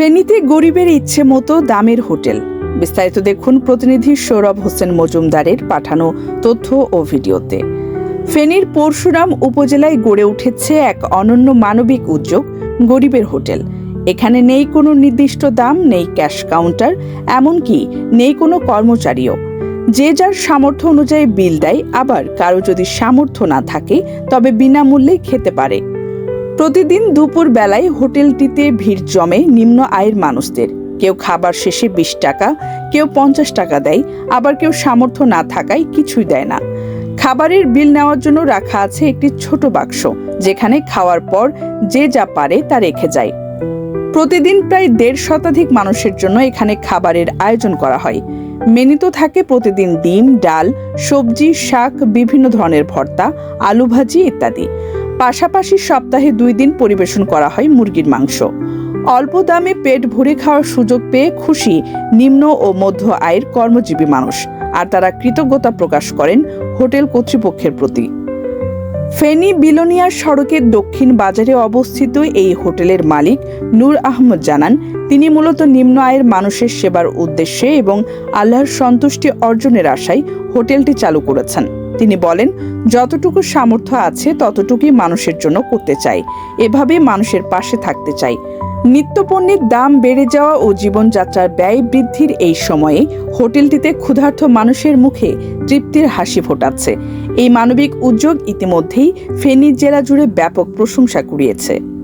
ফেনীতে গরিবের ইচ্ছে মতো দামের হোটেল। বিস্তারিত দেখুন প্রতিনিধি সৌরভ হোসেন মজুমদারের পাঠানো তথ্য ও ভিডিওতে। ফেনীর পরশুরাম উপজেলায় গড়ে উঠেছে এক অনন্য মানবিক উদ্যোগ, গরিবের হোটেল। এখানে নেই কোনো নির্দিষ্ট দাম, নেই ক্যাশ কাউন্টার, এমনকি নেই কোনো কর্মচারীও। যে যার সামর্থ্য অনুযায়ী বিল দেয়, আবার কারও যদি সামর্থ্য না থাকে, তবে বিনামূল্যে খেতে পারে। প্রতিদিন দুপুর বেলায় হোটেলটিতে ভিড় জমে নিম্ন আয়ের মানুষদের। কেউ খাবার শেষে বিশ টাকা, কেউ পঞ্চাশ টাকা দেয়, আবার কেউ সামর্থ্য না থাকায় কিছুই দেয় না। খাবারের বিল নেওয়ার জন্য রাখা আছে একটি ছোট বাক্স, যেখানে খাওয়ার পর যে যা পারে তা রেখে যায়। প্রতিদিন প্রায় দেড় শতাধিক মানুষের জন্য এখানে খাবারের আয়োজন করা হয়। মেনুতে থাকে প্রতিদিন ডিম, ডাল, সবজি, শাক, বিভিন্ন ধরনের ভর্তা, আলু ভাজি ইত্যাদি। পাশাপাশি সপ্তাহে দুই দিন পরিবেশন করা হয় মুরগির মাংস। অল্প দামে পেট ভরে খাওয়ার সুযোগ পেয়ে খুশি নিম্ন ও মধ্য আয়ের কর্মজীবী মানুষ, আর তারা কৃতজ্ঞতা প্রকাশ করেন হোটেল কর্তৃপক্ষের প্রতি। ফেনী বিলোনিয়ার সড়কের দক্ষিণ বাজারে অবস্থিত এই হোটেলের মালিক নূর আহমদ জানান, তিনি মূলত নিম্ন আয়ের মানুষের সেবার উদ্দেশ্যে এবং আল্লাহর সন্তুষ্টি অর্জনের আশায় হোটেলটি চালু করেছেন। তিনি বলেন, যতটুকু সামর্থ্য আছে, ততটুকুই মানুষের জন্য করতে চাই। এভাবে মানুষের পাশে থাকতে চাই। নিত্যপণ্যের দাম বেড়ে যাওয়া ও জীবনযাত্রার ব্যয় বৃদ্ধির এই সময়ে হোটেলটিতে ক্ষুধার্ত মানুষের মুখে তৃপ্তির হাসি ফোটাচ্ছে। এই মানবিক উদ্যোগ ইতিমধ্যেই ফেনী জেলা জুড়ে ব্যাপক প্রশংসা কুড়িয়েছে।